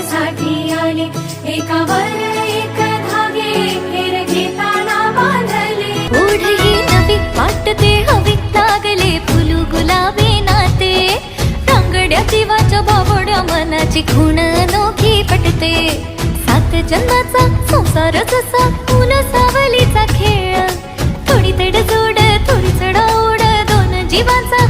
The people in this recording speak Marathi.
कामासाठी आले एकावर एक धागे घेताना बांधले. वाटते हवी लागले फुलू गुलाबे नाते. टांगड्या दिवाच्या बाबड्या मनाची खूण अनोखी पटते. सात जन्माचा संसार जसा फुल सावलीचा खेळ. थोडी तड जोड थोडी चढ ओढ दोन जीवाचा